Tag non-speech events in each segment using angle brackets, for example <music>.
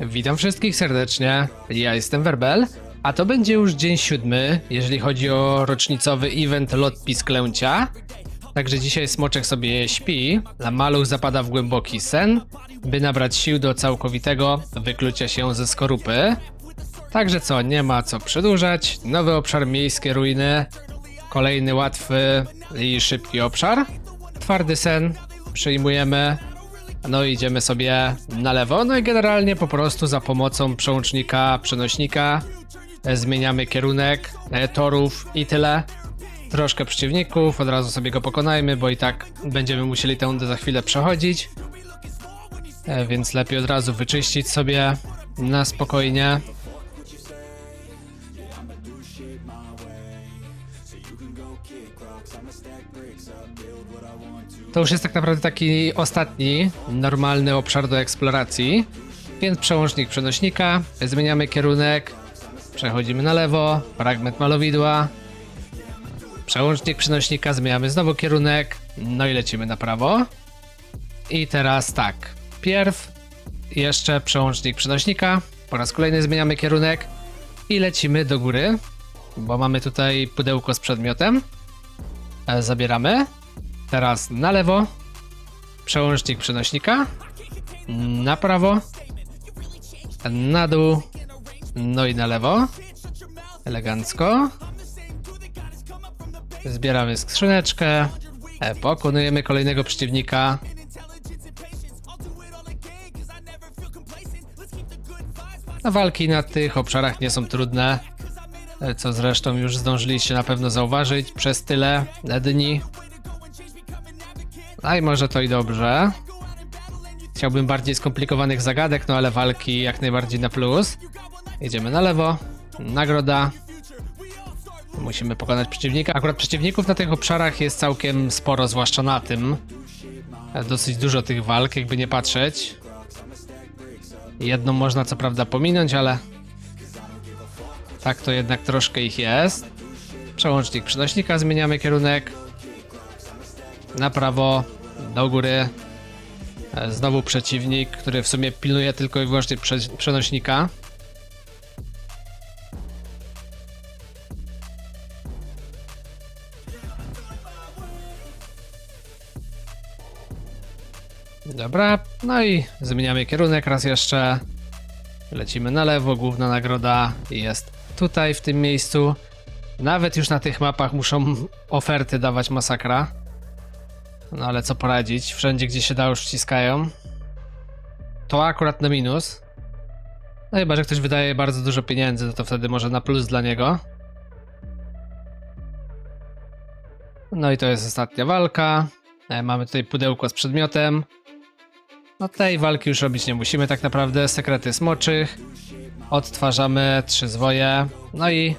Witam wszystkich serdecznie. Ja jestem Werbel, a to będzie już dzień siódmy, jeżeli chodzi o rocznicowy event Lot Pisklęcia. Także dzisiaj Smoczek sobie śpi, a Maluch zapada w głęboki sen, by nabrać sił do całkowitego wyklucia się ze skorupy. Także co, nie ma co przedłużać. Nowy obszar miejskie ruiny. Kolejny łatwy i szybki obszar. Twardy sen. Przyjmujemy. No idziemy sobie na lewo. No i generalnie po prostu za pomocą przełącznika, przenośnika e, zmieniamy kierunek e, torów i tyle. Troszkę przeciwników, od razu sobie go pokonajmy, bo i tak będziemy musieli tę za chwilę przechodzić. E, Więc lepiej od razu wyczyścić sobie na spokojnie. To już jest tak naprawdę taki ostatni normalny obszar do eksploracji. Więc przełącznik przenośnika, zmieniamy kierunek, przechodzimy na lewo, fragment malowidła, przełącznik przenośnika, zmieniamy znowu kierunek, no i lecimy na prawo. I teraz tak, pierw jeszcze przełącznik przenośnika, po raz kolejny zmieniamy kierunek i lecimy do góry, bo mamy tutaj pudełko z przedmiotem. E, Zabieramy. Teraz na lewo. Przełącznik przenośnika. Na prawo. Na dół. No i na lewo. Elegancko. Zbieramy skrzyneczkę. E, Pokonujemy kolejnego przeciwnika. No, walki na tych obszarach nie są trudne. Co zresztą już zdążyliście na pewno zauważyć przez tyle dni. A i może to i dobrze. Chciałbym bardziej skomplikowanych zagadek, no ale walki jak najbardziej na plus. Jedziemy na lewo. Nagroda. Musimy pokonać przeciwnika. Akurat przeciwników na tych obszarach jest całkiem sporo, zwłaszcza na tym. Dosyć dużo tych walk, jakby nie patrzeć. Jedną można co prawda pominąć, ale tak to jednak troszkę ich jest. Przełącznik przenośnika, zmieniamy kierunek na prawo, do góry. E, Znowu przeciwnik, który w sumie pilnuje tylko i wyłącznie prze przenośnika. Dobra, no i zmieniamy kierunek raz jeszcze. Lecimy na lewo, główna nagroda jest tutaj, w tym miejscu. Nawet już na tych mapach muszą oferty dawać masakra. No ale co poradzić, wszędzie gdzie się da już wciskają. To akurat na minus. No chyba, że ktoś wydaje bardzo dużo pieniędzy, no to wtedy może na plus dla niego. No i to jest ostatnia walka. E, Mamy tutaj pudełko z przedmiotem. No tej walki już robić nie musimy tak naprawdę. Sekrety smoczych. Odtwarzamy trzy zwoje. No i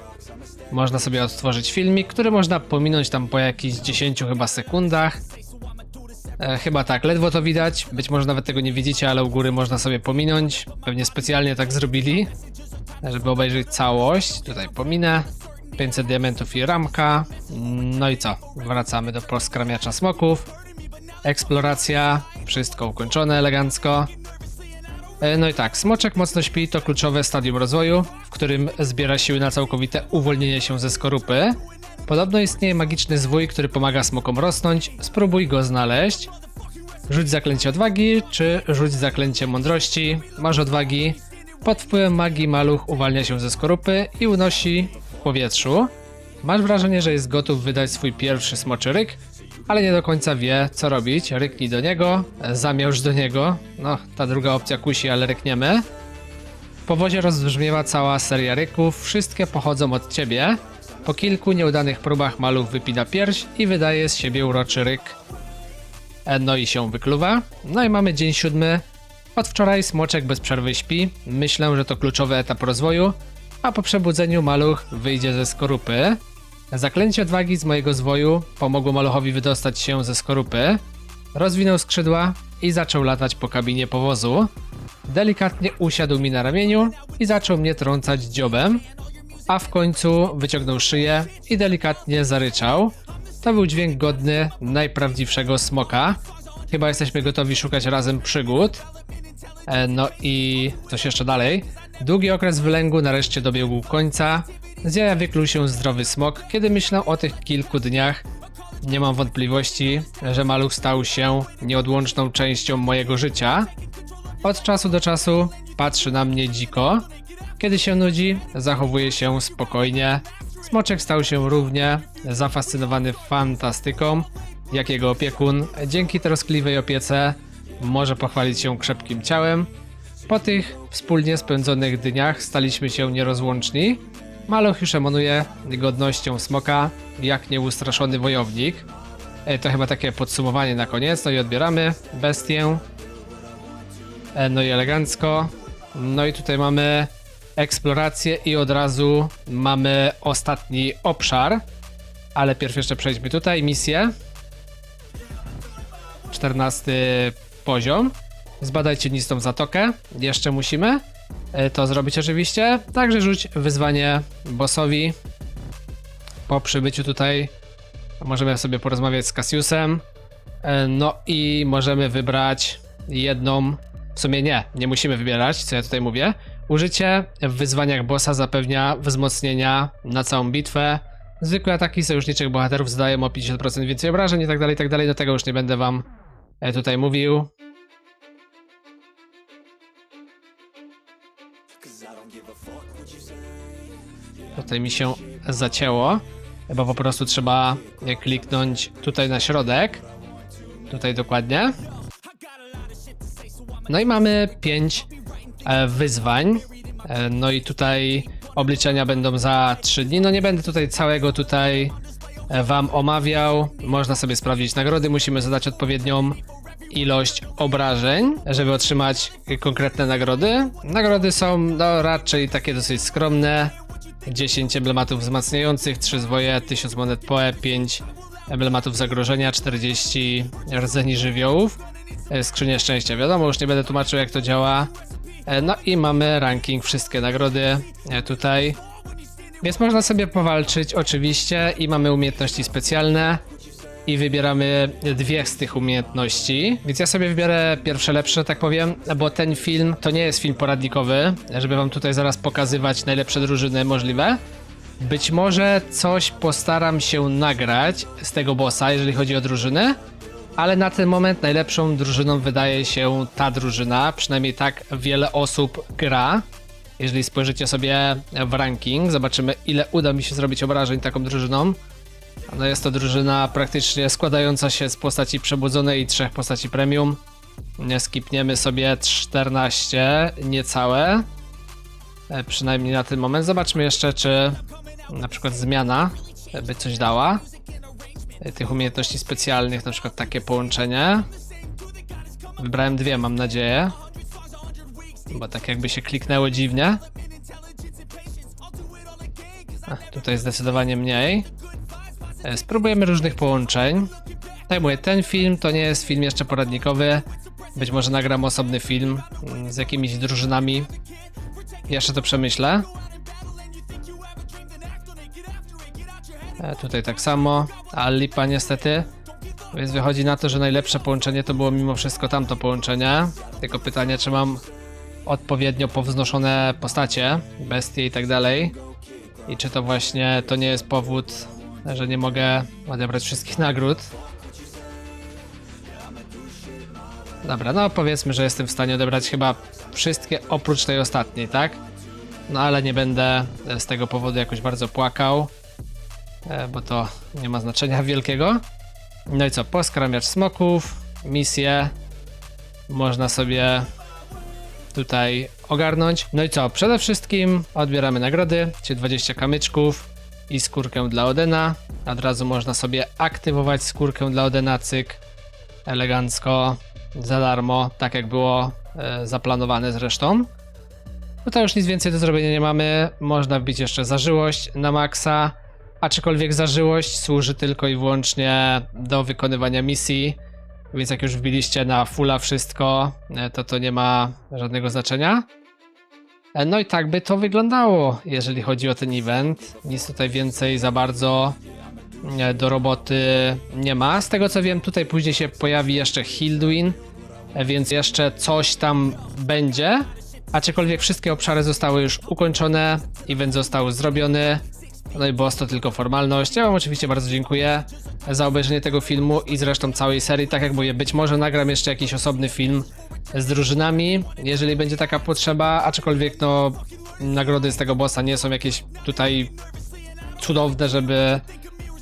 można sobie odtworzyć filmik, który można pominąć tam po jakichś 10 chyba sekundach. E, chyba tak, ledwo to widać. Być może nawet tego nie widzicie, ale u góry można sobie pominąć. Pewnie specjalnie tak zrobili, żeby obejrzeć całość. Tutaj pominę. 500 diamentów i ramka. No i co? Wracamy do poskramiacza smoków. Eksploracja. Wszystko ukończone elegancko. E, No i tak, smoczek mocno śpi to kluczowe stadium rozwoju, w którym zbiera siły na całkowite uwolnienie się ze skorupy. Podobno istnieje magiczny zwój, który pomaga smokom rosnąć. Spróbuj go znaleźć. Rzuć zaklęcie odwagi, czy rzuć zaklęcie mądrości. Masz odwagi. Pod wpływem magii maluch uwalnia się ze skorupy i unosi w powietrzu. Masz wrażenie, że jest gotów wydać swój pierwszy smoczy ryk, ale nie do końca wie, co robić. Ryknij do niego, zamiałż do niego. No, ta druga opcja kusi, ale rykniemy. W powozie rozbrzmiewa cała seria ryków, wszystkie pochodzą od ciebie. Po kilku nieudanych próbach maluch wypina pierś i wydaje z siebie uroczy ryk. E, No i się wykluwa. No i mamy dzień siódmy. Od wczoraj smoczek bez przerwy śpi. Myślę, że to kluczowy etap rozwoju. A po przebudzeniu maluch wyjdzie ze skorupy. Zaklęcie odwagi z mojego zwoju pomogło maluchowi wydostać się ze skorupy. Rozwinął skrzydła i zaczął latać po kabinie powozu. Delikatnie usiadł mi na ramieniu i zaczął mnie trącać dziobem, a w końcu wyciągnął szyję i delikatnie zaryczał. To był dźwięk godny najprawdziwszego smoka. Chyba jesteśmy gotowi szukać razem przygód. E, No i coś jeszcze dalej. Długi okres wylęgu nareszcie dobiegł końca. Z wykluł się zdrowy smok. Kiedy myślę o tych kilku dniach, nie mam wątpliwości, że maluch stał się nieodłączną częścią mojego życia. Od czasu do czasu patrzy na mnie dziko. Kiedy się nudzi, zachowuje się spokojnie. Smoczek stał się równie zafascynowany fantastyką, jak jego opiekun. Dzięki troskliwej opiece może pochwalić się krzepkim ciałem. Po tych wspólnie spędzonych dniach staliśmy się nierozłączni. Maluch już emanuje godnością smoka, jak nieustraszony wojownik. E, To chyba takie podsumowanie na koniec. No i odbieramy bestię. E, No i elegancko. No i tutaj mamy eksplorację i od razu mamy ostatni obszar. Ale pierw jeszcze przejdźmy tutaj. Misję. 14 poziom. Zbadaj cienistą zatokę. Jeszcze musimy to zrobić oczywiście. Także rzuć wyzwanie bossowi. Po przybyciu tutaj możemy sobie porozmawiać z Cassiusem. E, No i możemy wybrać jedną. W sumie nie, nie musimy wybierać, co ja tutaj mówię. Użycie w wyzwaniach bossa zapewnia wzmocnienia na całą bitwę. Zwykłe ataki sojuszniczych bohaterów zadają o 50% więcej obrażeń i tak dalej, tak dalej. Do tego już nie będę wam e, tutaj mówił. Tutaj mi się zacięło, bo po prostu trzeba e, kliknąć tutaj na środek. Tutaj dokładnie. No i mamy 5 wyzwań. E, No i tutaj obliczenia będą za 3 dni. No nie będę tutaj całego tutaj e, wam omawiał. Można sobie sprawdzić nagrody. Musimy zadać odpowiednią ilość obrażeń, żeby otrzymać konkretne nagrody. Nagrody są no raczej takie dosyć skromne. 10 emblematów wzmacniających, 3 zwoje, 1000 monet PoE, 5 emblematów zagrożenia, 40 rdzeni żywiołów, e, skrzynię szczęścia. Wiadomo, już nie będę tłumaczył jak to działa. E, No i mamy ranking, wszystkie nagrody e, tutaj. Więc można sobie powalczyć oczywiście i mamy umiejętności specjalne i wybieramy dwie z tych umiejętności. Więc ja sobie wybiorę pierwsze lepsze, tak powiem, bo ten film to nie jest film poradnikowy, żeby wam tutaj zaraz pokazywać najlepsze drużyny możliwe. Być może coś postaram się nagrać z tego bossa, jeżeli chodzi o drużyny, ale na ten moment najlepszą drużyną wydaje się ta drużyna, przynajmniej tak wiele osób gra. Jeżeli spojrzycie sobie w ranking, zobaczymy ile uda mi się zrobić obrażeń taką drużyną. No jest to drużyna praktycznie składająca się z postaci przebudzonej i trzech postaci premium. Nie skipniemy sobie 14 niecałe. E, Przynajmniej na ten moment. Zobaczmy jeszcze, czy na przykład zmiana by coś dała. E, Tych umiejętności specjalnych, na przykład takie połączenie. Wybrałem dwie, mam nadzieję. Bo tak jakby się kliknęło dziwnie. A, tutaj zdecydowanie mniej. E, Spróbujemy różnych połączeń. Tak mówię, ten film to nie jest film jeszcze poradnikowy. Być może nagram osobny film mm, z jakimiś drużynami. Jeszcze to przemyślę. E, Tutaj tak samo, a lipa niestety. Więc wychodzi na to, że najlepsze połączenie to było mimo wszystko tamto połączenie. Tylko pytanie, czy mam odpowiednio powznoszone postacie, bestie i tak dalej. I czy to właśnie to nie jest powód, że nie mogę odebrać wszystkich nagród. Dobra, no powiedzmy, że jestem w stanie odebrać chyba wszystkie oprócz tej ostatniej, tak? No ale nie będę z tego powodu jakoś bardzo płakał, e, bo to nie ma znaczenia <laughs> wielkiego. No i co, poskramiacz smoków, misję można sobie tutaj ogarnąć. No i co, przede wszystkim odbieramy nagrody, czyli 20 kamyczków i skórkę dla Odena. Od razu można sobie aktywować skórkę dla Odena, cyk, elegancko, za darmo, tak jak było e, zaplanowane zresztą. Tutaj już nic więcej do zrobienia nie mamy. Można wbić jeszcze zażyłość na maksa, aczkolwiek zażyłość służy tylko i wyłącznie do wykonywania misji, więc jak już wbiliście na fulla wszystko, e, to to nie ma żadnego znaczenia. No i tak by to wyglądało, jeżeli chodzi o ten event. Nic tutaj więcej za bardzo e, do roboty nie ma. Z tego co wiem, tutaj później się pojawi jeszcze Hilduin, e, więc jeszcze coś tam będzie. Aczkolwiek wszystkie obszary zostały już ukończone, event został zrobiony. No i boss to tylko formalność. Ja wam oczywiście bardzo dziękuję za obejrzenie tego filmu i zresztą całej serii. Tak jak mówię, być może nagram jeszcze jakiś osobny film z drużynami, jeżeli będzie taka potrzeba, aczkolwiek no nagrody z tego bossa nie są jakieś tutaj cudowne, żeby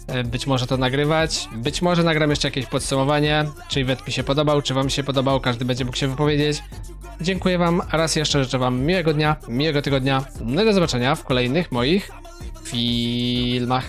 e, być może to nagrywać. Być może nagram jeszcze jakieś podsumowanie, czy event mi się podobał, czy wam się podobał, każdy będzie mógł się wypowiedzieć. Dziękuję wam raz jeszcze, życzę wam miłego dnia, miłego tygodnia, no i do zobaczenia w kolejnych moich filmach.